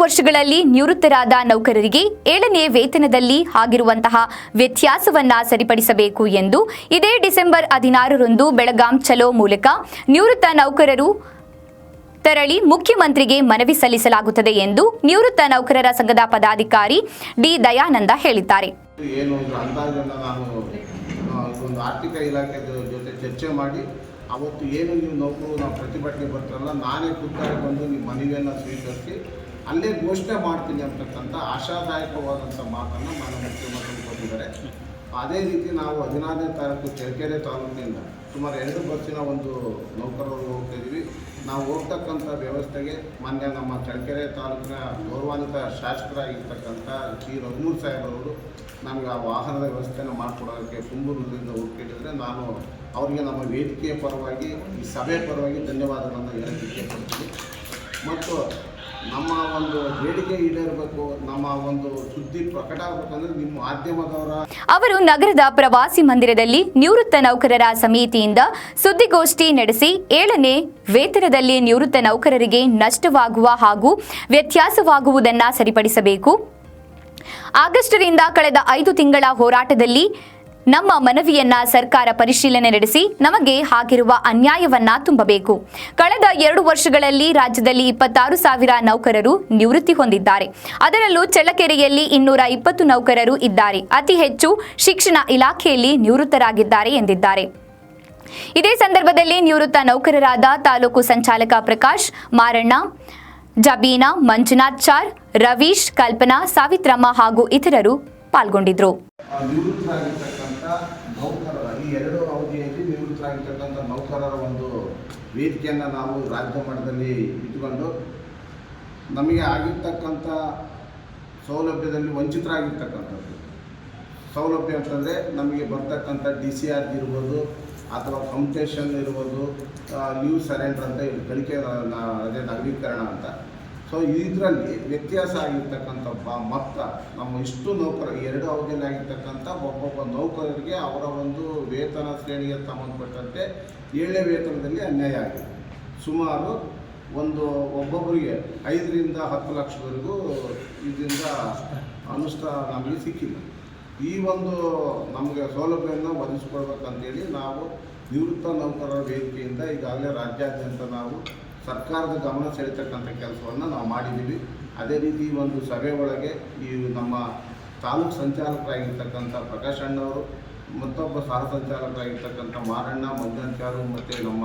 ವರ್ಷಗಳಲ್ಲಿ ನಿವೃತ್ತರಾದ ನೌಕರರಿಗೆ ಏಳನೇ ವೇತನದಲ್ಲಿ ಆಗಿರುವಂತಹ ವ್ಯತ್ಯಾಸವನ್ನ ಸರಿಪಡಿಸಬೇಕು ಎಂದು ಇದೇ ಡಿಸೆಂಬರ್ ಹದಿನಾರರಂದು ಬೆಳಗಾಂ ಚಲೋ ಮೂಲಕ ನಿವೃತ್ತ ನೌಕರರು ತೆರಳಿ ಮುಖ್ಯಮಂತ್ರಿಗೆ ಮನವಿ ಸಲ್ಲಿಸಲಾಗುತ್ತದೆ ಎಂದು ನಿವೃತ್ತ ನೌಕರರ ಸಂಘದ ಪದಾಧಿಕಾರಿ ಡಿ ದಯಾನಂದ ಹೇಳಿದ್ದಾರೆ. ಆರ್ಥಿಕ ಇಲಾಖೆ ಜೊತೆ ಚರ್ಚೆ ಮಾಡಿ, ಅವತ್ತು ಏನು ನೀವು ನೌಕರು ನಾವು ಪ್ರತಿಭಟನೆ ಬರ್ತಾರಲ್ಲ, ನಾನೇ ಖುದ್ದಾಗಿ ಬಂದು ನಿಮ್ಮ ಮನವಿಯನ್ನು ಸ್ವೀಕರಿಸಿ ಅಲ್ಲೇ ಘೋಷಣೆ ಮಾಡ್ತೀನಿ ಅಂತಕ್ಕಂಥ ಆಶಾದಾಯಕವಾದಂಥ ಮಾತನ್ನು ಮಾನ್ಯ ಮುಖ್ಯಮಂತ್ರಿ ಕೊಟ್ಟಿದ್ದಾರೆ. ಅದೇ ರೀತಿ ನಾವು ಹದಿನಾರನೇ ತಾರೀಕು ಚಳ್ಳಕೆರೆ ತಾಲೂಕಿನಿಂದ ಸುಮಾರು ಎರಡು ಬಸ್ಸಿನ ಒಂದು ನೌಕರರು ಹೋಗ್ತಾ ಇದ್ದೀವಿ. ನಾವು ಹೋಗ್ತಕ್ಕಂಥ ವ್ಯವಸ್ಥೆಗೆ ಮಾನ್ಯ ನಮ್ಮ ಚಳ್ಳಕೆರೆ ತಾಲೂಕಿನ ಗೌರವಾನ್ವಿತ ಶಾಸಕರಾಗಿರ್ತಕ್ಕಂಥ ಶ್ರೀ ರಘುಮೂರ್ ಸಾಹೇಬ್ರವರು ನಮಗೆ ಆ ವಾಹನದ ವ್ಯವಸ್ಥೆಯನ್ನು ಮಾಡಿಕೊಡೋದಕ್ಕೆ ತುಂಬೂರಿನಿಂದ ಹುಡುಕಿಟ್ಟಿದ್ರೆ ನಾನು ಅವರಿಗೆ ನಮ್ಮ ವೇದಿಕೆಯ ಪರವಾಗಿ, ಈ ಸಭೆ ಪರವಾಗಿ ಧನ್ಯವಾದಗಳನ್ನು ಹೇಳಕ್ಕೆ ಕೊಡ್ತೀನಿ ಮತ್ತು ನಮ್ಮ ಒಂದು ಬೇಡಿಕೆ ಈಡೇರಬೇಕು ನಮ್ಮ ಒಂದು ಸುದ್ದಿ ಪ್ರಕಟ ಆಗಬೇಕಂದ್ರೆ ನಿಮ್ಮ ಮಾಧ್ಯಮದವರ ಅವರು ನಗರದ ಪ್ರವಾಸಿ ಮಂದಿರದಲ್ಲಿ ನಿವೃತ್ತ ನೌಕರರ ಸಮಿತಿಯಿಂದ ಸುದ್ದಿಗೋಷ್ಠಿ ನಡೆಸಿ, ಏಳನೇ ವೇತನದಲ್ಲಿ ನಿವೃತ್ತ ನೌಕರರಿಗೆ ನಷ್ಟವಾಗುವ ಹಾಗೂ ವ್ಯತ್ಯಾಸವಾಗುವುದನ್ನು ಸರಿಪಡಿಸಬೇಕು. ಆಗಸ್ಟ್ರಿಂದ ಕಳೆದ ಐದು ತಿಂಗಳ ಹೋರಾಟದಲ್ಲಿ ನಮ್ಮ ಮನವಿಯನ್ನ ಸರ್ಕಾರ ಪರಿಶೀಲನೆ ನಡೆಸಿ ನಮಗೆ ಆಗಿರುವ ಅನ್ಯಾಯವನ್ನ ತುಂಬಬೇಕು. ಕಳೆದ ಎರಡು ವರ್ಷಗಳಲ್ಲಿ ರಾಜ್ಯದಲ್ಲಿ ಇಪ್ಪತ್ತಾರು ಸಾವಿರ ನೌಕರರು ನಿವೃತ್ತಿ ಹೊಂದಿದ್ದಾರೆ. ಅದರಲ್ಲೂ ಚಳ್ಳಕೆರೆಯಲ್ಲಿ ಇನ್ನೂರ ಇಪ್ಪತ್ತು ನೌಕರರು ಇದ್ದಾರೆ. ಅತಿ ಹೆಚ್ಚು ಶಿಕ್ಷಣ ಇಲಾಖೆಯಲ್ಲಿ ನಿವೃತ್ತರಾಗಿದ್ದಾರೆ ಎಂದಿದ್ದಾರೆ. ಇದೇ ಸಂದರ್ಭದಲ್ಲಿ ನಿವೃತ್ತ ನೌಕರರಾದ ತಾಲೂಕು ಸಂಚಾಲಕ ಪ್ರಕಾಶ್, ಮಾರಣ್ಣ, ಜಬೀನಾ, ಮಂಜುನಾಥ್ ಚಾರ್, ರವೀಶ್, ಕಲ್ಪನಾ, ಸಾವಿತ್ರಮ್ಮ ಹಾಗೂ ಇತರರು ಪಾಲ್ಗೊಂಡಿದ್ರು. ಆ, ನೌಕರರ ಈ ಎರಡು ಅವಧಿಯಲ್ಲಿ ನಿವೃತ್ತರಾಗಿರ್ತಕ್ಕಂಥ ನೌಕರರ ಒಂದು ವೇದಿಕೆಯನ್ನು ನಾವು ರಾಜ್ಯ ಮಟ್ಟದಲ್ಲಿ ಇಟ್ಟುಕೊಂಡು ನಮಗೆ ಆಗಿರ್ತಕ್ಕಂಥ ಸೌಲಭ್ಯದಲ್ಲಿ ವಂಚಿತರಾಗಿರ್ತಕ್ಕಂಥದ್ದು. ಸೌಲಭ್ಯ ಅಂತಂದರೆ ನಮಗೆ ಬರ್ತಕ್ಕಂಥ ಡಿ ಸಿ ಆರ್ ಇರ್ಬೋದು ಅಥವಾ ಕಂಪ್ಟೇಷನ್ ಇರ್ಬೋದು ಲೀವ್ ಸರೆಂಡರ್ ಅಂತ ಇದು ಕಲಿಕೆ ಅದೇ ನಗರೀಕರಣ ಅಂತ. ಸೊ ಇದರಲ್ಲಿ ವ್ಯತ್ಯಾಸ ಆಗಿರ್ತಕ್ಕಂಥ ಬ ಮೊತ್ತ ನಮ್ಮ ಇಷ್ಟು ನೌಕರ, ಎರಡು ಅವಧಿಯಲ್ಲಿ ಆಗಿರ್ತಕ್ಕಂಥ ಒಬ್ಬೊಬ್ಬ ನೌಕರರಿಗೆ ಅವರ ಒಂದು ವೇತನ ಶ್ರೇಣಿಗೆ ಸಂಬಂಧಪಟ್ಟಂತೆ ಏಳನೇ ವೇತನದಲ್ಲಿ ಅನ್ಯಾಯ ಆಗಿದೆ. ಸುಮಾರು ಒಂದು ಒಬ್ಬೊಬ್ಬರಿಗೆ ಐದರಿಂದ ಹತ್ತು ಲಕ್ಷದವರೆಗೂ ಇದರಿಂದ ಅನುಷ್ಠಾನ ನಮಗೆ ಸಿಕ್ಕಿಲ್ಲ. ಈ ಒಂದು ನಮಗೆ ಸೌಲಭ್ಯವನ್ನು ಒದಗಿಸ್ಕೊಡ್ಬೇಕಂತೇಳಿ ನಾವು ನಿವೃತ್ತ ನೌಕರರ ವೇದಿಕೆಯಿಂದ ಈಗಾಗಲೇ ರಾಜ್ಯಾದ್ಯಂತ ನಾವು ಸರ್ಕಾರದ ಗಮನ ಸೆಳೆತಕ್ಕಂಥ ಕೆಲಸವನ್ನು ನಾವು ಮಾಡಿದ್ದೀವಿ. ಅದೇ ರೀತಿ ಒಂದು ಸಭೆ ಒಳಗೆ ಈ ನಮ್ಮ ತಾಲೂಕು ಸಂಚಾಲಕರಾಗಿರ್ತಕ್ಕಂಥ ಪ್ರಕಾಶ್ ಅಣ್ಣವರು, ಮತ್ತೊಬ್ಬ ಸಹ ಸಂಚಾಲಕರಾಗಿರ್ತಕ್ಕಂಥ ಮಾರಣ್ಣ ಮಂಜಾಚಾರು ಮತ್ತು ನಮ್ಮ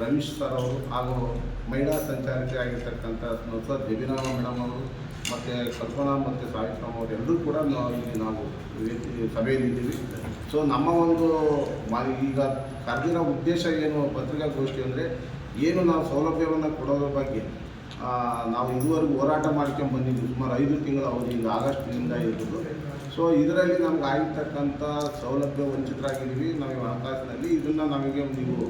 ರಮೇಶ್ ಸರ್ ಅವರು ಹಾಗೂ ಮಹಿಳಾ ಸಂಚಾಲಕರಾಗಿರ್ತಕ್ಕಂಥ ನುಸ್ರತ್ ದೇವಿನಾಮ ಮೇಡಮ್ ಅವರು ಮತ್ತು ಕಲ್ಪನಾ ಮತ್ತು ಸಾವಿತ್ರಮ್ಮ ಅವರು ಎಲ್ಲರೂ ಕೂಡ ನಾವು ಇಲ್ಲಿ ನಾವು ಸಭೆಯಲ್ಲಿದ್ದೀವಿ ಸೊ ನಮ್ಮ ಒಂದು ಈಗ ಕರೆದಿರೋ ಉದ್ದೇಶ ಏನು ಪತ್ರಿಕಾಗೋಷ್ಠಿ ಅಂದರೆ ಏನು ನಾವು ಸೌಲಭ್ಯವನ್ನು ಕೊಡೋದ್ರ ಬಗ್ಗೆ ನಾವು ಇದುವರೆಗೂ ಹೋರಾಟ ಮಾಡ್ಕೊಂಡು ಬಂದಿದ್ವಿ ಸುಮಾರು ಐದು ತಿಂಗಳ ಅವಧಿಯಿಂದ, ಆಗಸ್ಟ್ನಿಂದ ಇರ್ಬೋದು ಸೊ ಇದರಲ್ಲಿ ನಮ್ಗೆ ಆಗಿರ್ತಕ್ಕಂಥ ಸೌಲಭ್ಯ ವಂಚಿತರಾಗಿದ್ದೀವಿ. ನಮಗೆ ಹಣಕಾಸಿನಲ್ಲಿ ಇದನ್ನು ನಮಗೆ ನೀವು